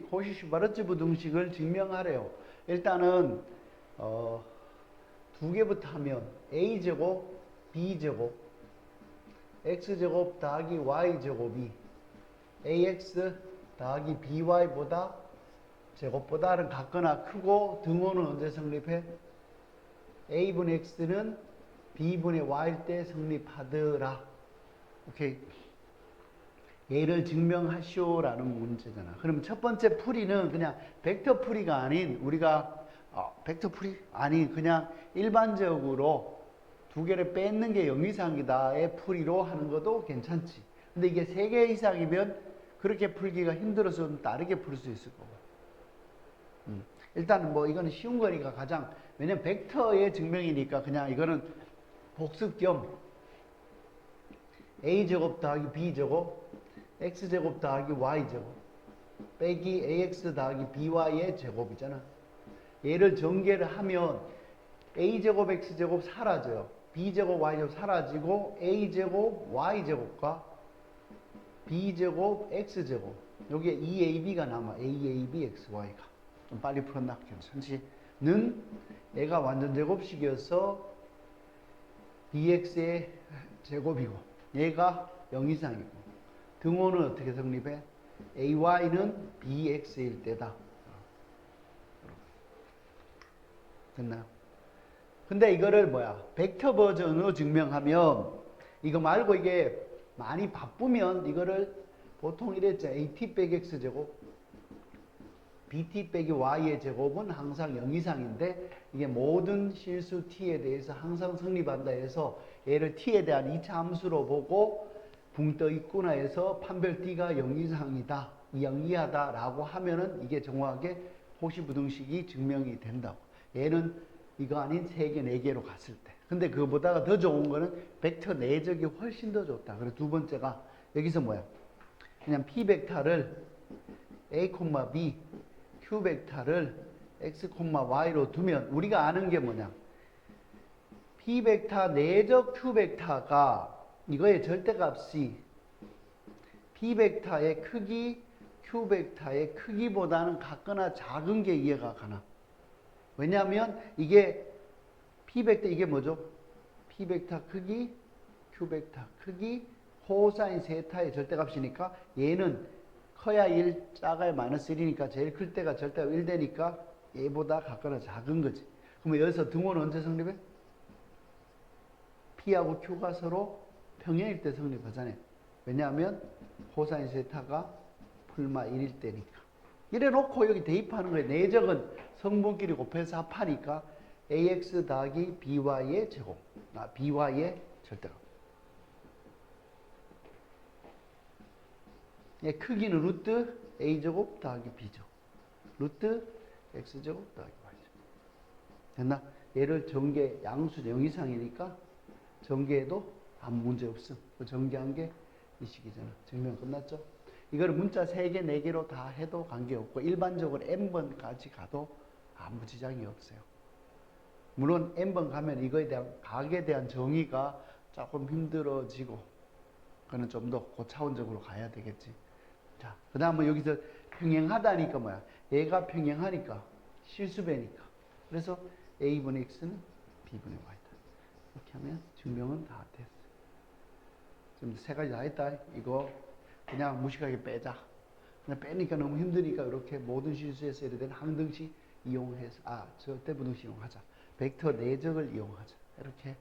코시슈 바르츠 부 등식을 증명하래요. 일단은 어, 두 개부터 하면 a 제곱, b 제곱, x 제곱 더하기 y 제곱이 ax 더하기 by보다 제곱보다는 같거나 크고 등호는 언제 성립해? a분의 x는 b분의 y일 때 성립하더라. 오케이. 얘를 증명하시오라는 문제잖아. 그럼 첫 번째 풀이는 그냥 벡터 풀이가 아닌 우리가 어, 벡터 풀이 아닌 그냥 일반적으로 두 개를 뺏는 게0 이상이다의 풀이로 하는 것도 괜찮지. 근데 이게 세 개 이상이면 그렇게 풀기가 힘들어서 좀 다르게 풀 수 있을 거고. 음. 일단 뭐 이거는 쉬운 거니까 가장 왜냐면 벡터의 증명이니까 그냥 이거는 복습 겸 a 제곱 더하기 b 제곱 x 제곱 더하기 y 제곱 빼기 ax 더하기 by의 제곱이잖아. 얘를 전개를 하면 a 제곱 x 제곱 사라져요. b 제곱 y 제곱 사라지고 a 제곱 y 제곱과 b 제곱 x 제곱 여기에 2ab가 남아. aab xy가 좀 빨리 풀었나 괜찮지?는 얘가 완전 제곱식이어서 bx의 제곱이고 얘가 0 이상이고 등호는 어떻게 성립해? ay는 bx일 때다. 됐나요? 근데 이거를 뭐야? 벡터 버전으로 증명하면 이거 말고 이게 많이 바쁘면 이거를 보통 이랬죠. at 빼기 x 제곱 bt 빼기 y의 제곱은 항상 0 이상인데 이게 모든 실수 t에 대해서 항상 성립한다 해서 얘를 t에 대한 2차 함수로 보고 붕 떠 있구나 해서 판별 t가 0 이상이다, 0 이하다라고 하면은 이게 정확하게 호시부등식이 증명이 된다고. 얘는 이거 아닌 3개, 4개로 갔을 때. 근데 그거보다가 더 좋은 거는 벡터 내적이 훨씬 더 좋다. 그래서 두 번째가 여기서 뭐야? 그냥 p 벡터를 a, b, q 벡터를 x, y로 두면 우리가 아는 게 뭐냐? p 벡터 내적 q 벡터가 이거의 절대값이 p 벡터의 크기, q 벡터의 크기보다는 같거나 작은 게 이해가 가나? 왜냐하면 이게 p 벡터 이게 뭐죠? p 벡터 크기, q 벡터 크기, 코사인 세타의 절대값이니까 얘는 커야 1, 작아야 마이너스 1이니까 제일 클 때가 절대값 1 되니까 얘보다 같거나 작은 거지. 그러면 여기서 등호는 언제 성립해? P하고 Q가 서로 평행일 때 성립하잖아요. 왜냐하면 코사인 세타가 풀마 1일 때니까. 이래 놓고 여기 대입하는 거예요. 내적은 성분끼리 곱해서 합하니까 ax 더하기 by의 제곱, 아, by의 절대값. 예, 크기는 루트 a제곱 더하기 b제곱. 루트 x제곱 더하기 y제곱. 됐나? 얘를 전개 양수 0 이상이니까 전개해도 아무 문제 없음. 그 전개한 게이 식이잖아. 증명 끝났죠? 이거를 문자 3개, 4개로 다 해도 관계없고 일반적으로 n번까지 가도 아무 지장이 없어요. 물론 n번 가면 이거에 대한 각에 대한 정의가 조금 힘들어지고 그거는 좀 더 고차원적으로 가야 되겠지. 자, 그 다음은 여기서 평행하다니까 뭐야? 얘가 평행하니까 실수배니까. 그래서 a분의 x는 b분의 y다. 이렇게 하면 증명은 다 됐어. 지금 세 가지 다 했다. 이거 그냥 무식하게 빼자. 그냥 빼니까 너무 힘드니까 이렇게 모든 실수에서 예를 들어 항등식 이용해서 아 절대 부등식 이용하자. 벡터 내적을 이용하자. 이렇게